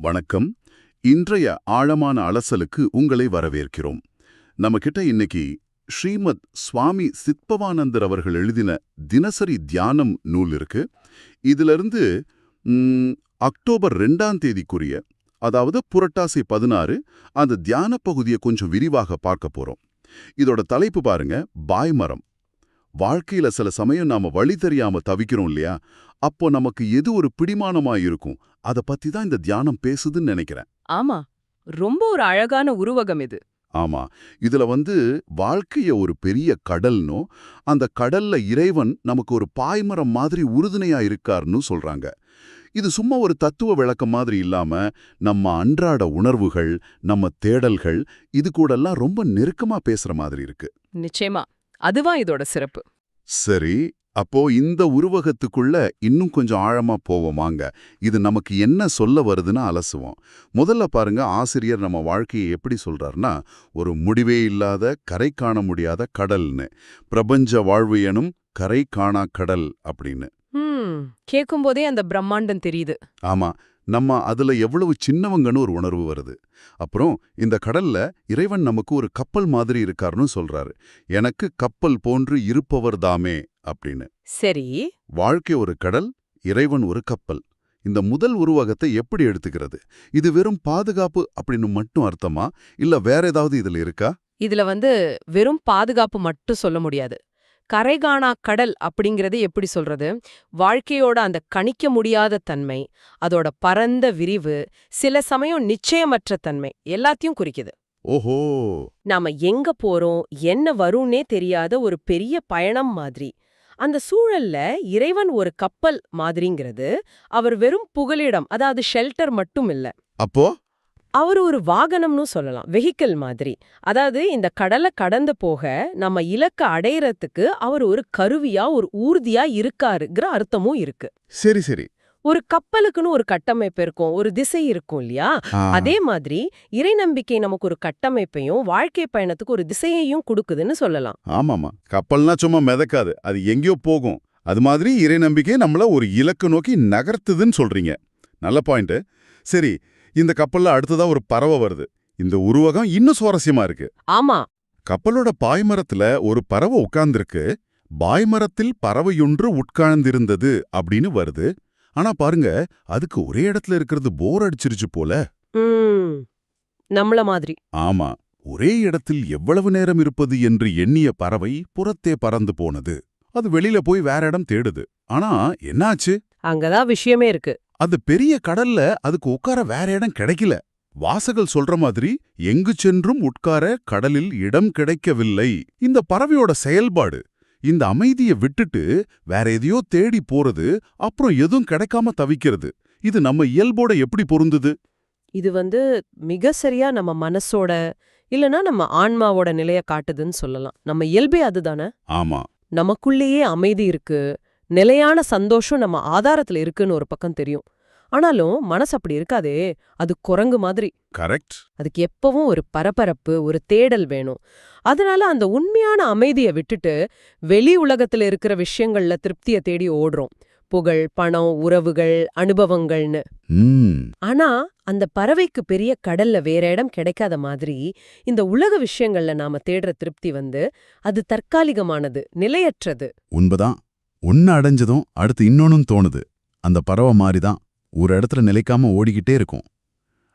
வணக்கம். இன்றைய ஆழமான அலசலுக்கு உங்களை வரவேற்கிறோம். நம்ம கிட்ட இன்னைக்கு ஸ்ரீமத் சுவாமி சித்பவானந்தர் அவர்கள் எழுதின தினசரி தியானம் நூல் இருக்கு. இதிலிருந்து அக்டோபர் ரெண்டாம் தேதிக்குரிய அதாவது புரட்டாசி பதினாறு அந்த தியான பகுதியை கொஞ்சம் விரிவாக பார்க்க போறோம். இதோட தலைப்பு பாருங்க பாய்மரம். வாழ்க்கையில சில சமயம் நாம வழி தெரியாம தவிக்கிறோம் இல்லையா? அப்போ நமக்கு எது ஒரு பிடிமானமா இருக்கும்? அத பத்தி தான் இந்த தியானம் பேசுதுன்னு நினைக்கிறேன். ஆமா. ரொம்ப ஒரு அழகான உருவகம் இது. ஆமா. இதுல வந்து வாழ்க்கைய ஒரு பெரிய கடல்னோ அந்த கடல்ல இறைவன் நமக்கு ஒரு பாய்மரம் மாதிரி உறுதுணையா இருக்காருன்னு சொல்றாங்க. இது சும்மா ஒரு தத்துவ விளக்கம் மாதிரி இல்லாம நம்ம அன்றாட உணர்வுகள் நம்ம தேடல்கள் இது கூடெல்லாம் ரொம்ப நெருக்கமா பேசுற மாதிரி இருக்கு. நிச்சயமா. அதுவா இதோட சிறப்பு. சரி அப்போ இந்த உருவகத்துக்குள்ள இன்னும் கொஞ்சம் ஆழமா போவோமாங்க இது நமக்கு என்ன சொல்ல வருதுன்னு அலசுவோம். முதல்ல பாருங்க ஆசிரியர் நம்ம வாழ்க்கையை எப்படி சொல்றாருன்னா ஒரு முடிவே இல்லாத கரை காண முடியாத கடல்னு. பிரபஞ்ச வாழ்வு எனும் கரை காணா கடல் அப்படின்னு. ம் கேட்கும்போதே அந்த பிரம்மாண்டம் தெரியுது. ஆமா நம்ம அதுல எவ்வளவு சின்னவங்கன்னு ஒரு உணர்வு வருது. அப்புறம் இந்த கடல்ல இறைவன் நமக்கு ஒரு கப்பல் மாதிரி இருக்காருன்னு சொல்றாரு. எனக்கு கப்பல் போன்று இருப்பவர் தாமே அப்படின்னு. சரி. வாழ்க்கை ஒரு கடல் இறைவன் ஒரு கப்பல். இந்த முதல் உருவகத்தை எப்படி எடுத்துக்கிறது? இது வெறும் பாதுகாப்பு அப்படின்னு மட்டும் அர்த்தமா? இல்ல வேற ஏதாவது இதுல இருக்கா? இதுல வந்து வெறும் பாதுகாப்பு மட்டும் சொல்ல முடியாது. கரைகாணா கடல் அப்படிங்கறது எப்படி சொல்றது? வாழ்க்கையோட அந்த கணிக்க முடியாத தன்மை அதோட பரந்த விரிவு சில சமயம் நிச்சயமற்ற தன்மை எல்லாத்தையும் குறிக்குது. ஓஹோ! நாம எங்க போறோம் என்ன வரும்னே தெரியாத ஒரு பெரிய பயணம் மாதிரி. அந்த சூழல்ல இறைவன் ஒரு கப்பல் மாதிரிங்கிறது அவர் வெறும் புகலிடம் அதாவது ஷெல்டர் மட்டும் இல்ல. அப்போ? அவர் ஒரு வாகனம்னு சொல்லலாம் வெஹிக்கிள் மாதிரி. அதாவது இந்த கடலை கடந்து போக நம்ம இலக்க அடையறதுக்கு அவர் ஒரு கருவியா ஒரு ஊர்தியா இருக்காருங்கிற அர்த்தமும் இருக்கு. சரி சரி. ஒரு கப்பலுக்குன்னு ஒரு கட்டமைப்பு இருக்கும் ஒரு திசை இருக்கும் இல்லையா? அதே மாதிரி இறை நம்பிக்கை நமக்கு ஒரு கட்டமைப்பையும் வாழ்க்கை பயணத்துக்கு ஒரு திசையையும் கொடுக்குதுன்னு சொல்லலாம். ஆமாமா கப்பல்னா சும்மா மிதக்காது. அது எங்கேயோ போகும். அது மாதிரி இறை நம்பிக்கை நம்மள ஒரு இலக்கு நோக்கி நகர்த்துதுன்னு சொல்றீங்க. நல்ல பாயிண்ட். சரி இந்த கப்பல்ல அடுத்ததா ஒரு பறவை வருது. இந்த உருவகம் இன்னும் சுவாரஸ்யமா இருக்கு. ஆமா. கப்பலோட பாய்மரத்துல ஒரு பறவை உட்கார்ந்திருக்கு. பாய்மரத்தில் பறவையொன்று உட்கார்ந்திருந்தது அப்படின்னு வருது. ஆனா பாருங்க அதுக்கு ஒரே இடத்துல இருக்கிறது போர் அடிச்சிருச்சு போல. நம்மள மாதிரி. ஆமா. ஒரே இடத்தில் எவ்வளவு நேரம் இருப்பது என்று எண்ணிய பறவை புறத்தே பறந்து போனது. அது வெளியில போய் வேற இடம் தேடுது. ஆனா என்னாச்சு? அங்கதான் விஷயமே இருக்கு. அந்த பெரிய கடல்ல அதுக்கு உட்கார வேற இடம் கிடைக்கல. வாசகல் சொல்ற மாதிரி எங்கு சென்றும் உட்கார கடலில் இடம் கிடைக்கவில்லை. இந்த பறவையோட செயல்பாடு இந்த அமைதியை விட்டுட்டு வேற எதையோ தேடி போறது அப்புறம் எதுவும் கிடைக்காம தவிக்கிறது. இது நம்ம இயல்போட எப்படி பொருந்துது? இது வந்து மிக சரியா நம்ம மனசோட இல்லனா நம்ம ஆன்மாவோட நிலைய காட்டுதுன்னு சொல்லலாம். நம்ம இயல்பே அதுதானே? ஆமா. நமக்குள்ளேயே அமைதி இருக்கு. நிலையான சந்தோஷம் நம்ம ஆதாரத்துல இருக்குன்னு ஒரு பக்கம் தெரியும். ஆனாலும் மனசு அப்படி இருக்காதே அது குரங்கு மாதிரி. கரெக்ட். அதுக்கு எப்பவும் ஒரு பரபரப்பு ஒரு தேடல் வேணும். அதனால அந்த உண்மையான அமைதியை விட்டுட்டு வெளி உலகத்துல இருக்கிற விஷயங்கள்ல திருப்தியை தேடி ஓடுறோம். புகழ் பணம் உறவுகள் அனுபவங்கள்னு. ஆனா அந்த பறவைக்கு பெரிய கடல்ல வேற இடம் கிடைக்காத மாதிரி இந்த உலக விஷயங்கள்ல நாம தேடுற திருப்தி வந்து அது தற்காலிகமானது நிலையற்றது. உண்மைதான். ஒன்னு அடைஞ்சதும் அடுத்து இன்னொன்னும் தோணுது. அந்த பறவை மாதிரிதான் ஒரு இடத்துல நிலைக்காம ஓடிக்கிட்டே இருக்கும்.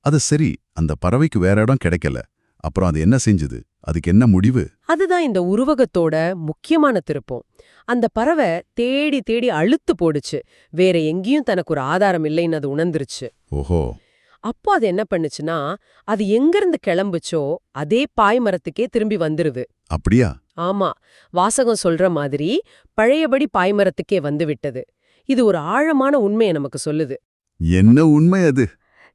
அது சரி அந்த பறவைக்கு வேற இடம் கிடைக்கல. அப்புறம் அது என்ன செஞ்சுது? அதுக்கு என்ன முடிவு? அதுதான் இந்த உருவகத்தோட முக்கியமான திருப்பம். அந்த பறவை தேடி தேடி அழுத்து போடுச்சு. வேற எங்கேயும் தனக்கு ஒரு ஆதாரம் இல்லைன்னு அது உணர்ந்துருச்சு. ஓஹோ. அப்போ அது என்ன பண்ணுச்சுன்னா அது எங்கிருந்து கிளம்புச்சோ அதே பாய்மரத்துக்கே திரும்பி வந்துருது. அப்படியா? ஆமா. வாசகம் சொல்ற மாதிரி பழையபடி பாய்மரத்துக்கே வந்து விட்டது. இது ஒரு ஆழமான உண்மையை நமக்கு சொல்லுது. என்ன உண்மை அது?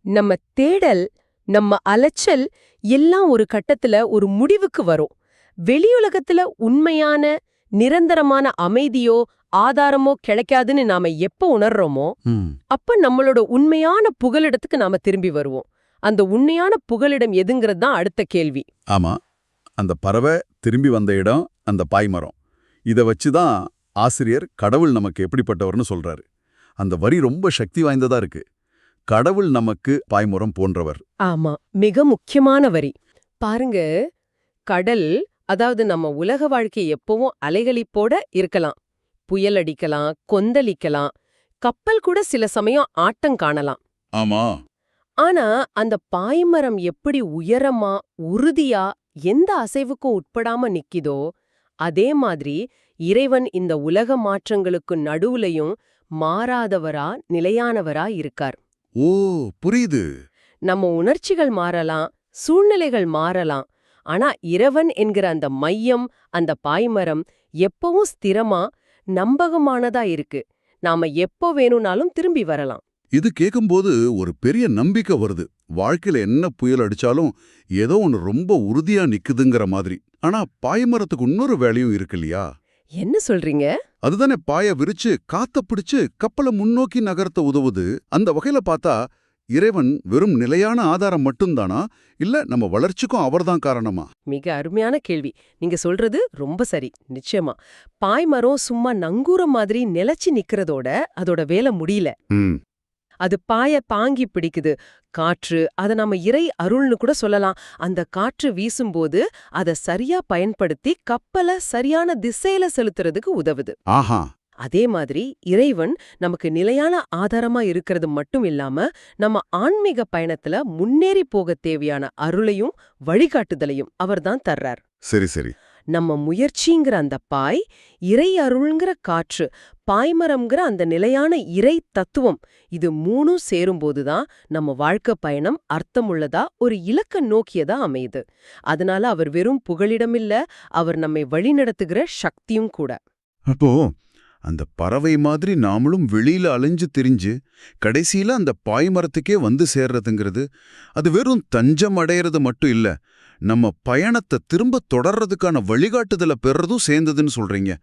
நம்ம தேடல் நம்ம அலைச்சல் எல்லாம் ஒரு கட்டத்துல ஒரு முடிவுக்கு வரும். வெளியுலகத்துல உண்மையான நிரந்தரமான அமைதியோ ஆதாரமோ கிடைக்காதுன்னு நாம எப்ப உணர்றோமோ அப்ப நம்மளோட உண்மையான புகலிடத்துக்கு நாம திரும்பி வருவோம். அந்த உண்மையான புகலிடம் எதுங்கிறது தான் அடுத்த கேள்வி. ஆமா. அந்த பறவை திரும்பி வந்த இடம் அந்த பாய்மரம் இத வச்சுதான் ஆசிரியர் கடவுள் நமக்கு எப்படிப்பட்டவர்னு சொல்றாரு. அந்த வரி ரொம்ப சக்தி வாய்ந்ததா இருக்கு. கடவுள் நமக்கு பாய்முறம் போன்றவர். ஆமா. மிக முக்கியமான வரி. பாருங்க. கடல் அதாவது நம்ம உலக வாழ்க்கை எப்பவும் அலைகளிப்போட இருக்கலாம். புயல் அடிக்கலாம் கொந்தளிக்கலாம் கப்பல் கூட சில சமயம் ஆட்டம் காணலாம். ஆமா. ஆனா அந்த பாய்மரம் எப்படி உயரமா உறுதியா எந்த அசைவுக்கும் உட்படாம நிக்கிதோ அதே மாதிரி இறைவன் இந்த உலக மாற்றங்களுக்கு நடுவுலயும் மாறாதவரா நிலையானவரா இருக்கார். ஓ புரியுது. நம்ம உணர்ச்சிகள் மாறலாம் சூழ்நிலைகள் மாறலாம். ஆனா இறைவன் என்கிற அந்த மையம் அந்த பாய்மரம் எப்பவும் ஸ்திரமா நம்பகமானதா இருக்கு. நாம எப்போ வேணும்னாலும் திரும்பி வரலாம். இது கேட்கும்போது ஒரு பெரிய நம்பிக்கை வருது. வாழ்க்கையில என்ன புயல் அடிச்சாலும் ஏதோ ஒன்னு ரொம்ப உறுதியா நிக்குதுங்கிற மாதிரி. ஆனா பாய்மரத்துக்கு இன்னொரு வேலையும் இருக்கு இல்லையா? என்ன சொல்றீங்க? அதுதானே பாய விரிச்சு காத்த பிடிச்சு கப்பலை முன்னோக்கி நகர்த்த உதவுது. அந்த வகையில பார்த்தா இறைவன் வெறும் நிலையான ஆதாரம் மட்டும்தானா? இல்ல நம்ம வளர்ச்சிக்கும் அவர்தான் காரணமா? மிக அருமையான கேள்வி. நீங்க சொல்றது ரொம்ப சரி. நிச்சயமா. பாய்மரம் சும்மா நங்கூரம் மாதிரி நிலைச்சு நிக்கிறதோட அதோட வேலை முடியல. அது பாய பாங்கி பிடிக்குது. காற்று அத நாம இறை அருள்னு கூட சொல்லலாம். அந்த காற்று வீசும்போது அத சரியா பயன்படுத்தி கப்பலை சரியான திசையில செலுத்துறதுக்கு உதவுது. ஆஹா. அதே மாதிரி இறைவன் நமக்கு நிலையான ஆதாரமா இருக்கிறது மட்டும் இல்லாம நம்ம ஆன்மீக பயணத்துல முன்னேறி போக தேவையான அருளையும் வழிகாட்டுதலையும் அவர்தான் தர்றார். சரி சரி. நம்ம முயற்சிங்கிற அந்த பாய் இறை அருள்ங்கிற காற்று பாய்மரம்ங்கிற அந்த நிலையான இறை தத்துவம் இது மூணும் சேரும்போதுதான் நம்ம வாழ்க்கை பயணம் அர்த்தமுள்ளதா ஒரு இலக்க நோக்கியதா அமையுது. அதனால அவர் வெறும் புகலிடமில்ல அவர் நம்மை வழிநடத்துகிற சக்தியும் கூட. அப்போ அந்த பறவை மாதிரி நாமளும் வெளியில அலைஞ்சு திரிஞ்சு கடைசியில அந்த பாய்மரத்துக்கே வந்து சேர்றதுங்கிறது அது வெறும் தஞ்சம் அடையிறது மட்டும் இல்ல நம்ம பயணத்தை திரும்ப தொடர்றதுக்கான வழிகாட்டுதலை பெறதும் சேர்ந்ததுன்னு சொல்றீங்க.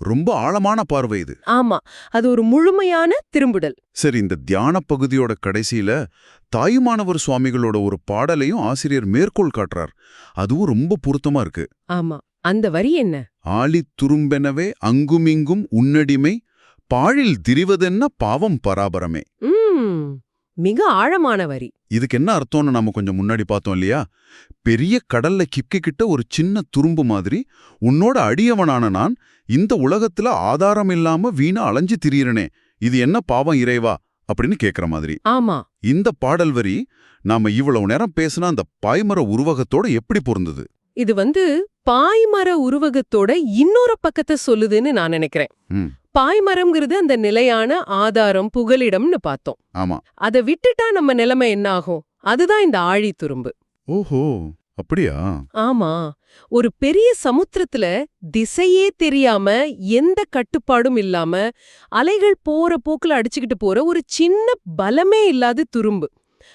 ரொம்ப ஆழமான பார்வை இது. ஆமா அது ஒரு முழுமையான திரும்புடல். சரி இந்த தியான பகுதியோட கடைசியில தாயுமானவர் சுவாமிகளோட ஒரு பாடலையும் ஆசிரியர் மேற்கோள் காட்டுறார். அதுவும் ரொம்ப பொருத்தமா இருக்கு. ஆமா. அந்த வரி என்ன? ஆழித் துரும்பெனவே அங்குமிங்கும் உன்னடிமை பாழில் திரிவதென்ன பாவம் பராபரமே. மிக ஆழமான வரி. இதுக்கு என்ன அர்த்தம்னு நாம கொஞ்சம் முன்னாடி பார்த்தோம் இல்லையா? பெரிய கடல்ல கிப்கிக்கிட்ட ஒரு சின்ன துரும்பு மாதிரி உன்னோட அடியவனான நான் இந்த உலகத்துல ஆதாரம் இல்லாம வீணா அலைஞ்சு திரியறனே இது என்ன பாவம் இறைவா? அப்படின்னு கேக்குற மாதிரி. ஆமா. இந்த பாடல் வரி நாம இவ்வளவு நேரம் பேசின அந்த பாய்மர உருவகத்தோட எப்படி பொருந்தது? இது வந்து பாய்மர உருவகத்தோட இன்னொரு பக்கத்தை சொல்லுதுன்னு நான் நினைக்கிறேன். பாய்மரம்ங்கிறது அந்த நிலையான ஆதாரம் புகலிடம்னு பார்த்தோம். ஆமா. அதை விட்டுட்டா நம்ம நிலைமை என்ன ஆகும் அதுதான் இந்த ஆழி துரும்பு. ஓஹோ அப்படியா? ஆமா. ஒரு பெரிய சமுத்திரத்துல திசையே தெரியாம எந்த கட்டுப்பாடும் இல்லாம அலைகள் போற போக்குல அடிச்சுக்கிட்டு போற ஒரு சின்ன பலமே இல்லாத துரும்பு.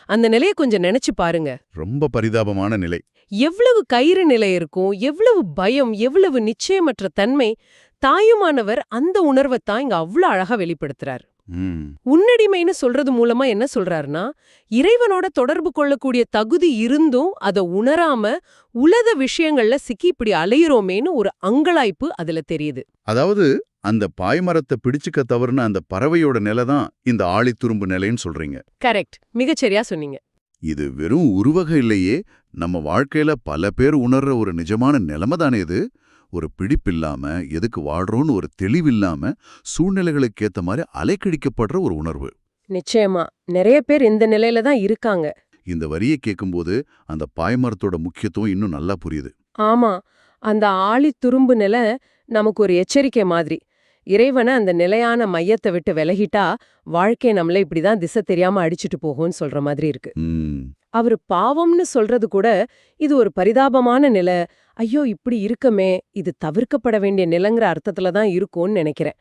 அந்த நிலைய கொஞ்சம் நினைச்சு பாருங்க. ரொம்ப பரிதாபமான நிலை. எவ்வளவு கயிறு நிலை இருக்கும் எவ்வளவு பயம் எவ்வளவு நிச்சயமற்ற தன்மை தாயுமானவர் அந்த உணர்வைத்தான் இங்க அவ்வளவு அழகா வெளிப்படுத்துறார். உன்னடிமைன்னு சொல்றது மூலமா என்ன சொல்றாருன்னா இறைவனோட தொடர்பு கொள்ளக்கூடிய தகுதி இருந்தும் அத உணராம உலக விஷயங்கள்ல சிக்கி இப்படி அலையுறோமேன்னு ஒரு அங்கலாய்ப்பு அதுல தெரியுது. அதாவது அந்த பாய்மரத்தை பிடிச்சுக்க தவறுன அந்த பறவையோட நிலை தான் இந்த ஆழித்துரும்பு நிலைன்னு சொல்றீங்க. கரெக்ட். மிகச்சரியா சொன்னீங்க. இது வெறும் உருவக இல்லையே நம்ம வாழ்க்கையில பல பேர் உணர்ற ஒரு நிஜமான நிலைமை தானே இது. ஒரு பிடிப்பில்லாம எதுக்கு வாழ்றோன்னு ஒரு தெளிவில்லாம சூழ்நிலைகளுக்கு ஏத்த மாதிரி அலைக்கழிக்கப்படுற ஒரு உணர்வு. நிச்சயமா. நிறைய பேர் இந்த நிலையில தான் இருக்காங்க. இந்த வரியை கேட்கும்போது அந்த பாய்மரத்தோட முக்கியத்துவம் இன்னும் நல்லா புரியுது. ஆமா. அந்த ஆழி துரும்பு நிலை நமக்கு ஒரு எச்சரிக்கை மாதிரி. இறைவனை அந்த நிலையான மையத்தை விட்டு விலகிட்டா வாழ்க்கை நம்மள இப்படிதான் திசை தெரியாம அடிச்சிட்டு போகும்னு சொல்ற மாதிரி இருக்கு. அவரு பாவம்னு சொல்றது கூட இது ஒரு பரிதாபமான நிலை. ஐயோ இப்படி இருக்கமே இது தவிர்க்கப்பட வேண்டிய நிலைங்கிற அர்த்தத்துல தான் இருக்கும்னு நினைக்கிறேன்.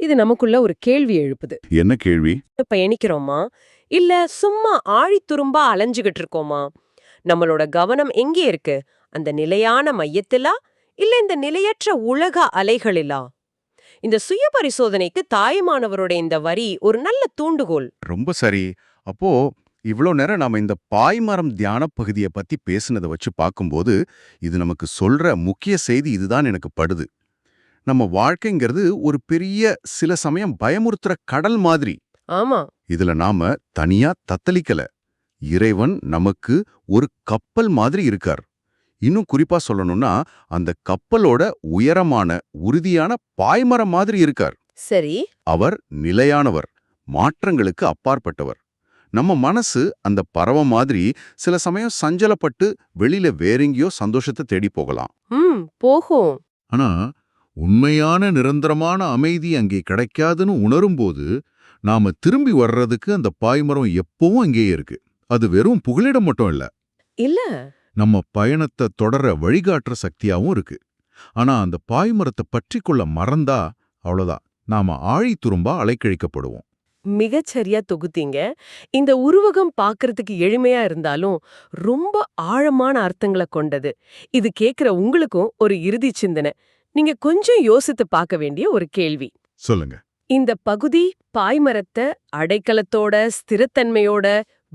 இது நமக்குள்ள ஒரு கேள்வி எழுப்புது. என்ன கேள்வி? பயணிக்கிறோமா? இல்ல சும்மா ஆழித்துரும்பா அலைஞ்சுகிட்டு இருக்கோமா? நம்மளோட கவனம் எங்கே இருக்கு? அந்த நிலையான மையத்திலா? இல்ல இந்த நிலையற்ற உலக அலைகளிலா? இந்த சுய பரிசோதனைக்கு தாயுமானவரோட இந்த வரி ஒரு நல்ல தூண்டுகோல். ரொம்ப சரி. அப்போ இவ்வளோ நேரம் நாம இந்த பாய்மரம் தியான பகுதியை பத்தி பேசுனதை வச்சு பார்க்கும்போது இது நமக்கு சொல்ற முக்கிய செய்தி இதுதான் எனக்கு படுது. நம்ம வாழ்க்கைங்கிறது ஒரு பெரிய சில சமயம் பயமுறுத்துற கடல் மாதிரி. ஆமா. இதுல நாம தனியா தத்தளிக்கல. இறைவன் நமக்கு ஒரு கப்பல் மாதிரி இருக்கார். இன்னும் குறிப்பா சொல்லணும்னா அந்த கப்பலோட உயரமான உறுதியான பாய்மரம் மாதிரி இருக்கார். சரி. அவர் நிலையானவர். மாற்றங்களுக்கு அப்பாற்பட்டவர். நம்ம மனசு அந்த பறவை மாதிரி சில சமயம் சஞ்சலப்பட்டு வெளியில வேறெங்கேயோ சந்தோஷத்தை தேடி போகலாம். போகும். ஆனா உண்மையான நிரந்தரமான அமைதி அங்கே கிடைக்காதுன்னு உணரும்போது நாம திரும்பி வர்றதுக்கு அந்த பாய்மரம் எப்பவும் அங்கேயே இருக்கு. அது வெறும் புகலிடம் மட்டும் இல்ல. இல்ல. நம்ம பயணத்தை தொடர வழிகாட்டுற சக்தியாவும் இருக்கு. ஆனா அந்த பாய்மரத்தை பற்றி கொள்ள மறந்தா அவ்வளவுதான். நாம ஆழி துரும்பா அலைக்கழிக்கப்படுவோம். மிகச்சரியா தொகுத்தீங்க. இந்த உருவகம் பார்க்கறதுக்கு எளிமையா இருந்தாலும் ரொம்ப ஆழமான அர்த்தங்களை கொண்டது. இது கேக்குற உங்களுக்கும் ஒரு இறுதி சிந்தனை. நீங்க கொஞ்சம் யோசித்து பார்க்க வேண்டிய ஒரு கேள்வி. சொல்லுங்க. இந்த பகுதி பாய்மரத்தை அடைக்கலத்தோட ஸ்திரத்தன்மையோட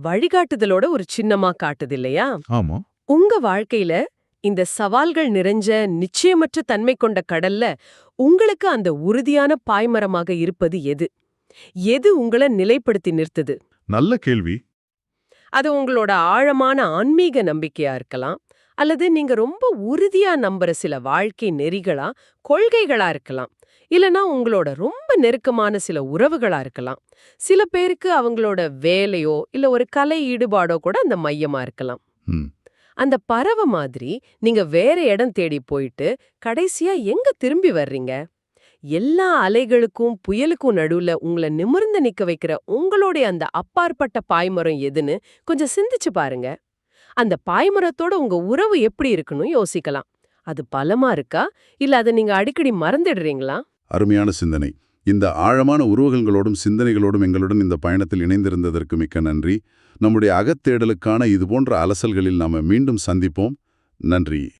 வழிகாட்டுதலோட ஒரு சின்னமா காட்டுது இல்லையா உங்க வாழ்க்கையில இந்த சவால்கள் நிறைஞ்ச நிச்சயமற்ற தன்மை கொண்ட கடல்ல உங்களுக்கு அந்த உறுதியான பாய்மரமாக இருப்பது எது? எது உங்களை நிலைப்படுத்தி நிறுத்துது? நல்ல கேள்வி. அது உங்களோட ஆழமான ஆன்மீக நம்பிக்கையா இருக்கலாம் அல்லது நீங்க ரொம்ப உறுதியா நம்புற சில வாழ்க்கை நெறிகளா கொள்கைகளா இருக்கலாம் இல்லனா உங்களோட ரொம்ப நெருக்கமான சில உறவுகளா இருக்கலாம். சில பேருக்கு அவங்களோட வேலையோ இல்ல ஒரு கலை ஈடுபாடோ கூட அந்த மையமா இருக்கலாம். அந்த பறவை மாதிரி நீங்க வேற இடம் தேடி போயிட்டு கடைசியா எங்க திரும்பி வர்றீங்க? எல்லா அலைகளுக்கும் புயலுக்கும் நடுவுல உங்களை நிமிர்ந்து நிக்க வைக்கிற உங்களுடைய அந்த அப்பாற்பட்ட பாய்மரம் எதுன்னு கொஞ்சம் சிந்திச்சு பாருங்க. அந்த பாய்மரத்தோட உங்க உறவு எப்படி இருக்குன்னு யோசிக்கலாம். அது பலமா இருக்கா? இல்ல அதை நீங்க அடிக்கடி மறந்துடுறீங்களா? அருமையான சிந்தனை. இந்த ஆழமான உருவகங்களோடும் சிந்தனைகளோடும் எங்களுடன் இந்த பயணத்தில் இணைந்திருந்ததற்கு மிக்க நன்றி. நம்முடைய அகத்தேடலுக்கான இதுபோன்ற அலசல்களில் நாம மீண்டும் சந்திப்போம். நன்றி.